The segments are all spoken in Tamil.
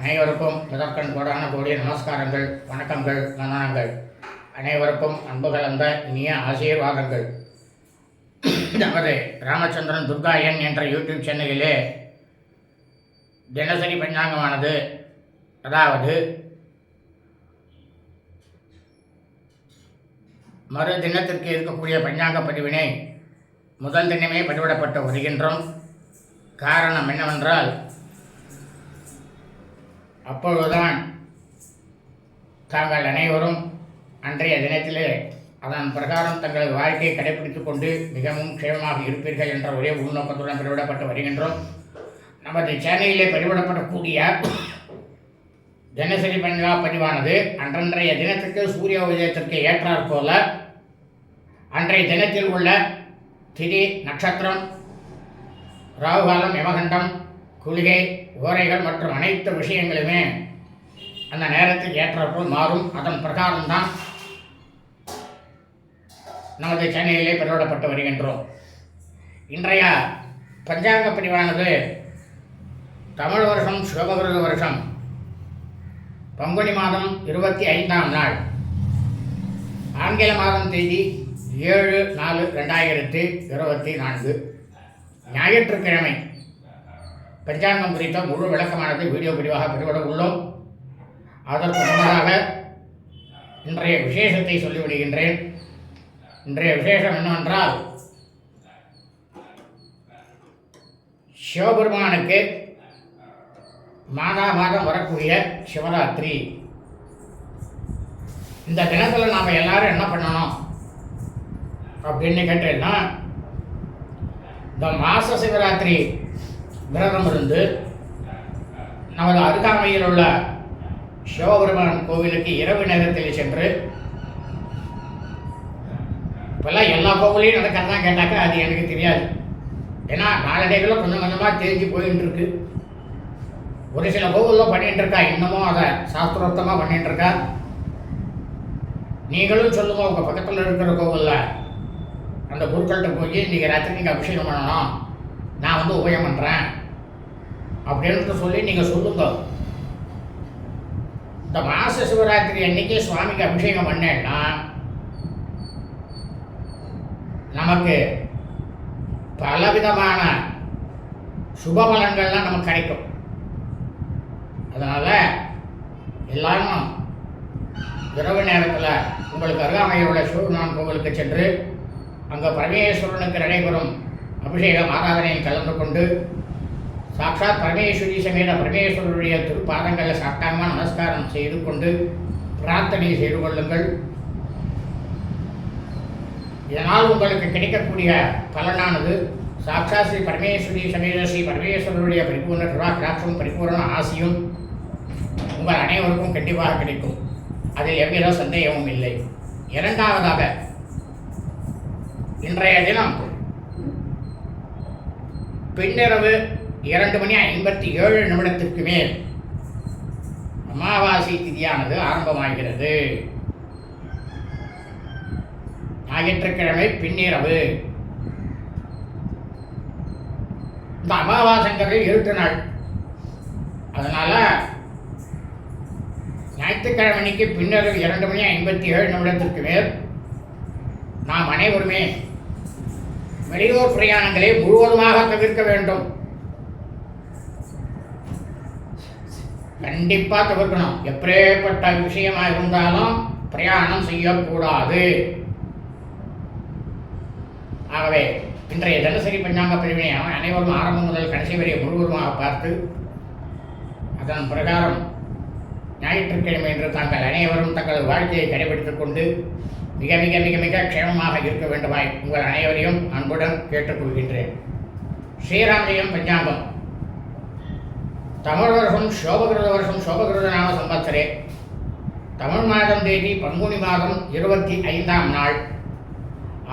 அனைவருக்கும் முதற்கண் கோடான கோடிய நமஸ்காரங்கள் வணக்கங்கள் வந்தனங்கள் அனைவருக்கும் அன்பு கலந்த இனிய ஆசீர்வாதங்கள். நமது ராமச்சந்திரன் துர்காயன் என்ற யூடியூப் சேனலிலே தினசரி பஞ்சாங்கமானது அதாவது மறு தினத்திற்கு இருக்கக்கூடிய பஞ்சாங்க பதிவினை முதல் தினமே பதிவிடப்பட்டு வருகின்றோம். காரணம் என்னவென்றால் அப்பொழுதுதான் தாங்கள் அனைவரும் அன்றைய தினத்திலே அதன் பிரகாரம் தங்களது வாழ்க்கையை கடைபிடித்துக் கொண்டு மிகவும் க்ஷேமமாக இருப்பீர்கள் என்ற ஒரே உள்நோக்கத்துடன் பதிவிடப்பட்டு வருகின்றோம். நமது சேனலிலே பதிவிடப்படக்கூடிய தினசரி பஞ்சா பதிவானது அன்றன்றைய தினத்துக்கு சூரிய உதயத்திற்கு ஏற்றாற் போல அன்றைய தினத்தில் உள்ள திதி நட்சத்திரம் ராகுகாலம் யமகண்டம் குளிகை ஓரைகள் மற்றும் அனைத்து விஷயங்களுமே அந்த நேரத்துக்கு ஏற்றப்போல் மாறும். அதன் பிரகாரம்தான் நமது சென்னையிலே பெருவிடப்பட்டு வருகின்றோம். இன்றைய பஞ்சாங்க பிரிவானது தமிழ் வருஷம் சிவபகிருத வருஷம் பங்குனி மாதம் இருபத்தி ஐந்தாம் நாள் ஆங்கில மாதம் தேதி ஏழு நாலு ரெண்டாயிரத்து இருபத்தி நான்கு. ஞாயிற்றுக்கிழமை பஞ்சாங்கம் குறித்த முழு விளக்கமானது வீடியோ பிரிவாக பதிவிட உள்ளோம். அதற்கு முன்னதாக இன்றைய விசேஷத்தை சொல்லிவிடுகின்றேன். இன்றைய விசேஷம் என்னவென்றால் சிவபெருமானுக்கு மாதா மாதம் வரக்கூடிய சிவராத்திரி. இந்த தினத்தில் நாம் எல்லாரும் என்ன பண்ணணும் அப்படின்னு கேட்டேன்னா இந்த மாச சிவராத்திரி விரதம் இருந்து நமது அருகாமையில் உள்ள சிவபெருமான் கோவிலுக்கு இரவு நேரத்தில் சென்று இப்போல்லாம் எல்லா கோவிலையும் நடக்கிறதான் கேட்டாக்கா அது எனக்கு தெரியாது. ஏன்னா நாளடைவில் கொஞ்சம் கொஞ்சமாக தெரிஞ்சு போயின்னு இருக்கு ஒரு சில கோவிலில் பண்ணிகிட்டு இருக்கா இன்னமும் அதை சாஸ்திரோத்தமாக பண்ணிகிட்டு இருக்கா நீங்களும் சொல்லுங்க உங்கள் பக்கத்தில் இருக்கிற கோவிலில். அந்த குருக்கள்கிட்ட போய் இன்றைக்கி ராத்திரி நீங்கள் அபிஷேகம் பண்ணணும். நான் வந்து உபயம் பண்ணுறேன் அப்படின்ட்டு சொல்லி நீங்கள் சொல்லுங்க. இந்த மாச சிவராத்திரி அன்னைக்கு சுவாமிக்கு அபிஷேகம் பண்ணேன்னா நமக்கு பலவிதமான சுபபலன்கள்லாம் நமக்கு கிடைக்கும். அதனால் எல்லாரும் இரவு நேரத்தில் உங்களுக்கு அருகாமையில் உள்ள சிவபெருமான் கோவிலுக்கு சென்று அங்கே பரமேஸ்வரனுக்கு நடைபெறும் அபிஷேகம் ஆராதனையில் கலந்து கொண்டு சாட்சாத் பரமேஸ்வரி சமேத பரமேஸ்வரருடைய திருப்பாதங்களில் சாஷ்டாங்கமாக நமஸ்காரம் செய்து கொண்டு பிரார்த்தனை செய்து கொள்ளுங்கள். இதனால் உங்களுக்கு கிடைக்கக்கூடிய பலனானது சாட்சா ஸ்ரீ பரமேஸ்வரி சமேத ஸ்ரீ பரமேஸ்வரருடைய பரிபூர்ண கிருபாக்கிராட்சம் பரிபூர்ண ஆசியும் உங்கள் அனைவருக்கும் கண்டிப்பாக கிடைக்கும். அதில் எவ்வித சந்தேகமும் இல்லை. இரண்டாவதாக இன்றைய தினம் பின்னிரவு இரண்டு மணி ஐம்பத்தி ஏழு நிமிடத்திற்கு மேல். அமாவாசை திதியானது ஆரம்பமாகிறது. ஞாயிற்றுக்கிழமை பின்னிரவு. இந்த அமாவாசைங்கிறது இருட்டு நாள். அதனால ஞாயிற்றுக்கிழமைக்கு பின்னர் இரண்டு மணி ஐம்பத்தி ஏழு நிமிடத்திற்கு மேல் நாம் அனைவருமே வெளியூர் பிரயாணங்களை முழுவதுமாக தவிர்க்க வேண்டும். கண்டிப்பாக தவிர்க்கணும். எப்பேற்பட்ட விஷயமா இருந்தாலும் பிரயாணம் செய்யக்கூடாது. ஆகவே இன்றைய தினசரி பஞ்சாங்க பிரிவினை அவன் அனைவரும் ஆரம்பம் முதல் கடைசி வரை முழுவதுமாக பார்த்து அதன் பிரகாரம் ஞாயிற்றுக்கிழமை என்று தாங்கள் அனைவரும் தங்களது வாழ்க்கையை கடைபிடித்துக் கொண்டு மிக மிக மிக மிக க்ஷேமமாக இருக்க வேண்டுமாய் உங்கள் அனைவரையும் அன்புடன் கேட்டுக்கொள்கின்றேன். ஸ்ரீராமஜெயம் பஞ்சாங்கம். தமிழ் வருஷம் சோபகிருத வருஷம் சோபகிருத நாம சம்பத்சரே தமிழ் மாதம் தேதி பங்குனி மாதம் இருபத்தி ஐந்தாம் நாள்.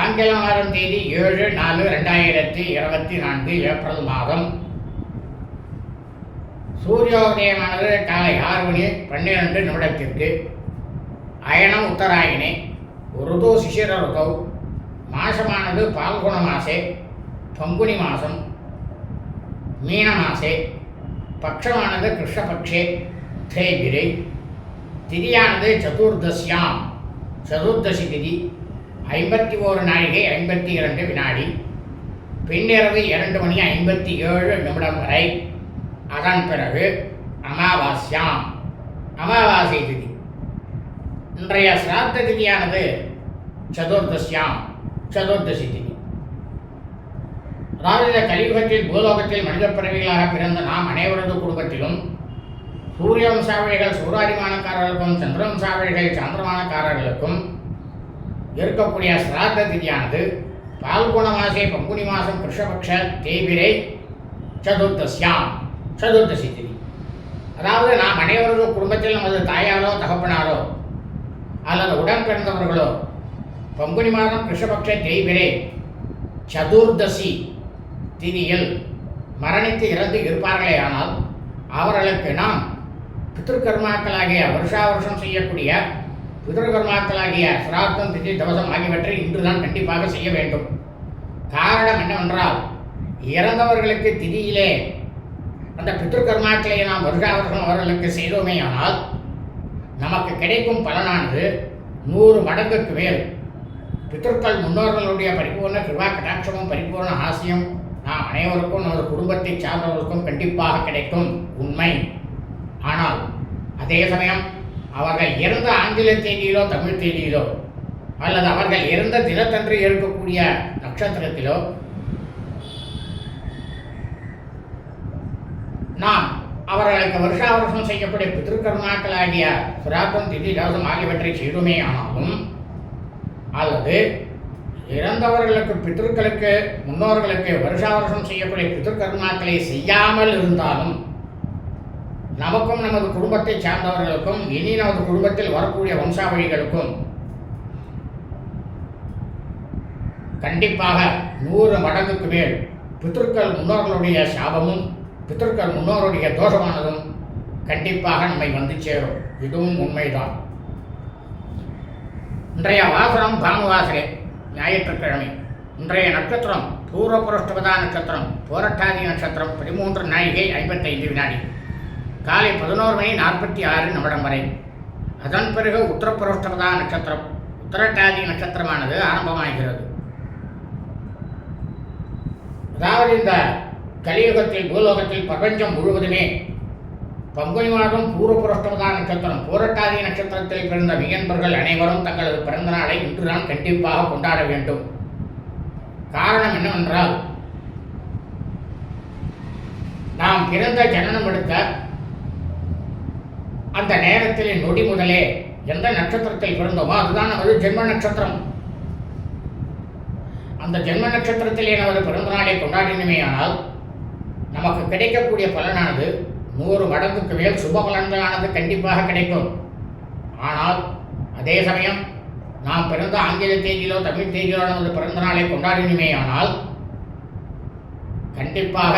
ஆங்கில மாதம் தேதி ஏழு நாலு ரெண்டாயிரத்தி இருபத்தி நான்கு ஏப்ரல் மாதம். சூரியோதயமானது காலை ஆறு மணி பன்னிரண்டு நிமிடத்திற்கு. அயனம் உத்தராயணே ருது சிசிர ருதௌ மாசமானது பால்குண மாசே பங்குனி மாதம் மீன மாசே. பட்சமானது கிருஷ்ணபக்ஷே தேபிரை திதியானது சதுர்தசியாம். சதுர்தசி திதி ஐம்பத்தி ஓரு நாழிகை ஐம்பத்தி இரண்டு வினாடி. பின்னிரவு இரண்டு மணி ஐம்பத்தி ஏழு நிமிடம் வரை. அதன் பிறகு அமாவாஸ்யாம். அமாவாசை திதி. இன்றைய சிராத்த திதியானது சதுர்தசியாம் சதுர்தசி திதி. அதாவது இந்த கலியுகத்தில் பூலோகத்தில் மனித பிறவிகளாக பிறந்த நாம் அனைவரது குடும்பத்திலும் சூரியவம்சாவளிகள் சூராதிமானக்காரர்களுக்கும் சந்திரவம்சாவளிகள் சந்திரமானக்காரர்களுக்கும் இருக்கக்கூடிய சிராத்த திதியானது பால்குண மாசே பங்குனி மாதம் கிருஷ்ணபக்ஷ தேவிரை சதுர்த்தசியாம் சதுர்தசி திதி. அதாவது நாம் அனைவரது குடும்பத்தில் நமது தாயாரோ தகப்பனாரோ அல்லது உடன் பிறந்தவர்களோ பங்குனி மாதம் கிருஷ்ணபக்ஷ தேய்பிரே சதுர்தசி தீனியில் மரணித்து இறந்து இருப்பார்களே ஆனால் அவர்களுக்கு நாம் பித்திருக்கர்மாக்களாகிய வருஷா வருஷம் செய்யக்கூடிய பிதர்கர்மாக்களாகிய சிராத்தம் திதி தவசம் ஆகியவற்றை இன்றுதான் கண்டிப்பாக செய்ய வேண்டும். காரணம் என்னவென்றால் இறந்தவர்களுக்கு திதியிலே அந்த பித்திருக்கர்மாக்களை நாம் வருஷாவருஷம் அவர்களுக்கு செய்தோமே ஆனால் நமக்கு கிடைக்கும் பலனானது நூறு மடங்குக்கு மேல். பித்தர்கள் முன்னோர்களுடைய பரிபூர்ண கிருபா கடாட்சமும் பரிபூர்ண ஆசியம் நாம் அனைவருக்கும் நமது குடும்பத்தை சார்ந்தவர்களுக்கும் கண்டிப்பாக கிடைக்கும் உண்மை. ஆனால் அதே சமயம் அவர்கள் இறந்த ஆங்கில தேதியிலோ தமிழ் தேதியிலோ அல்லது அவர்கள் இறந்த தினத்தன்று இருக்கக்கூடிய நட்சத்திரத்திலோ நாம் அவர்களுக்கு வருஷா வருஷம் செய்யக்கூடிய பித்திருக்கர்மாக்களாகிய சுராத்தம் திதி தவசம் ஆகியவற்றை செய்துமே ஆனாலும் அல்லது இறந்தவர்களுக்கு பித்திருக்களுக்கு முன்னோர்களுக்கு வருஷா வருஷம் செய்யக்கூடிய பித்திருக்கர்மாக்களை செய்யாமல் இருந்தாலும் நமக்கும் நமது குடும்பத்தை சார்ந்தவர்களுக்கும் இனி நமது குடும்பத்தில் வரக்கூடிய வம்சாவழிகளுக்கும் கண்டிப்பாக நூறு மடங்குக்கு மேல் பித்திருக்கள் முன்னோர்களுடைய சாபமும் பித்திருக்கள் முன்னோருடைய தோஷமானதும் கண்டிப்பாக நம்மை வந்து சேரும். இதுவும் உண்மைதான். இன்றைய வாசனம் பானுவாசரே. ஞாயிற்றுக்கிழமை. இன்றைய நட்சத்திரம் பூர்வபுரஷ்டபதா நட்சத்திரம் போரட்டாதி நட்சத்திரம் பதிமூன்று நாழிகை ஐம்பத்தைந்து வினாடி. காலை பதினோரு மணி நாற்பத்தி ஆறு நிமிடம் வரை. அதன் பிறகு உத்தரப்புரோஷ்டபதா நட்சத்திரம் உத்தரட்டாதி நட்சத்திரமானது ஆரம்பமாகிறது. அதாவது இந்த கலியுகத்தில் பூலோகத்தில் பிரபஞ்சம் முழுவதுமே பங்குனி மாதம் பூர்வ நட்சத்திரம். பூரட்டாதி நட்சத்திரத்தில் பிறந்த வியன்பர்கள் அனைவரும் தங்களது பிறந்த நாளை இன்றுதான் கண்டிப்பாக கொண்டாட வேண்டும். காரணம் என்னவென்றால் நாம் பிறந்த ஜனனம் எடுத்த அந்த நேரத்தில் நொடி முதலே எந்த நட்சத்திரத்தில் பிறந்தோமோ அதுதான் நமது ஜென்ம நட்சத்திரம். அந்த ஜென்ம நட்சத்திரத்திலே நமது பிறந்த நாளை கொண்டாடினோமே ஆனால் நமக்கு கிடைக்கக்கூடிய பலனானது நூறு மடங்குக்கு மேல் சுப பலன்களானது கண்டிப்பாக கிடைக்கும். ஆனால் அதே சமயம் நாம் பிறந்த ஆங்கில தேதியிலோ தமிழ் தேதியிலோ நமது பிறந்த நாளை கொண்டாடினுமே ஆனால் கண்டிப்பாக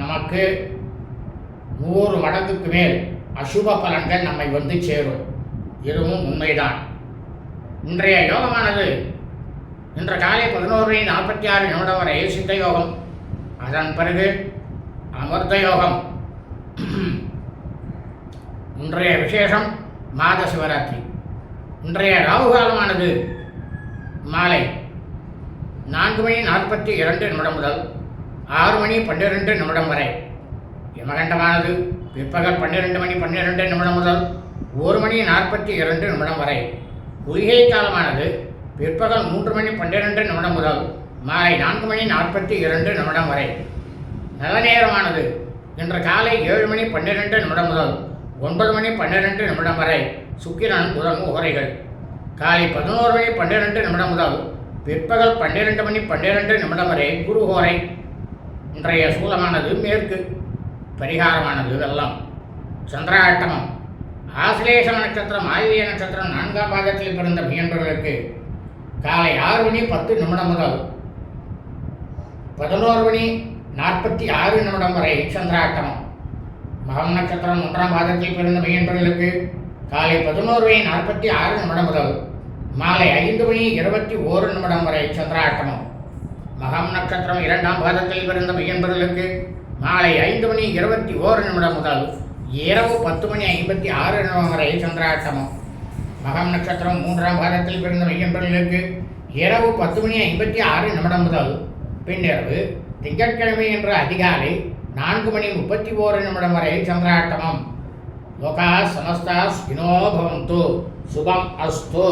நமக்கு நூறு மடங்குக்கு மேல் அசுப பலன்கள் நம்மை வந்து சேரும். இதுவும் உண்மைதான். இன்றைய யோகமானது இன்று காலை பதினோரு நாற்பத்தி ஆறு நிமிடம் வரை சித்த யோகம். அதன் பிறகு அமிர்த யோகம். இன்றைய விசேஷம் மாத சிவராத்திரி இன்றைய ராகு காலமானது மாலை நான்கு மணி நாற்பத்தி இரண்டு நிமிடம் முதல் ஆறு மணி பன்னிரெண்டு நிமிடம் வரை. யமகண்டமானது பிற்பகல் பன்னிரெண்டு மணி பன்னிரெண்டு நிமிடம் முதல் ஒரு மணி நாற்பத்தி இரண்டு நிமிடம் வரை. குளிகை காலமானது பிற்பகல் மூன்று மணி பன்னிரெண்டு நிமிடம் முதல் மாலை நான்கு மணி நாற்பத்தி இரண்டு நிமிடம் வரை. நல்ல நேரமானது இன்று காலை ஏழு மணி பன்னிரெண்டு நிமிடம் முதல் ஒன்பது மணி பன்னிரெண்டு நிமிடம் வரை சுக்கிரன் புதன் உரைகள் காலை பதினோரு மணி பன்னிரெண்டு நிமிடம் முதல் பிற்பகல் பன்னிரெண்டு மணி பன்னிரெண்டு நிமிடம் வரை குரு ஹோரை இன்றைய சூலமானது மேற்கு. பரிகாரமானது வெள்ளம். சந்திராட்டமம் ஆசிலேஷ நட்சத்திரம் ஆயுதிய நட்சத்திரம் நான்காம் பாகத்தில் பிறந்த மீன்பர்களுக்கு காலை ஆறு மணி பத்து நிமிடம் முதல் பதினோரு மணி நாற்பத்தி ஆறு நிமிடம் வரை சந்திராட்டமம். மகம் நட்சத்திரம் ஒன்றாம் பாதத்தில் பிறந்த மையன்பர்களுக்கு காலை பதினோரு மணி நாற்பத்தி ஆறு நிமிடம் முதல் மாலை ஐந்து மணி இருபத்தி ஓரு நிமிடம் வரை சந்திராட்டமம். மகம் நட்சத்திரம் இரண்டாம் பாதத்தில் பிறந்த மையன்பர்களுக்கு மாலை ஐந்து மணி இருபத்தி ஓரு நிமிடம் முதல் இரவு பத்து மணி ஐம்பத்தி ஆறு நிமிடம் வரை சந்திராட்டமம். மகம் நட்சத்திரம் மூன்றாம் பாதத்தில் பிறந்த மையன்பர்களுக்கு இரவு பத்து மணி ஐம்பத்தி ஆறு நிமிடம் முதல் பின்னிரவு திங்கட்கிழமை என்ற அதிகாலை நான்கு மணி முப்பத்தி ஓரு நிமிடம் வரை சந்திராட்டமம். லோகா சமஸ்தா ஸ்வினோ பவந்து. சுபம் அஸ்தோ.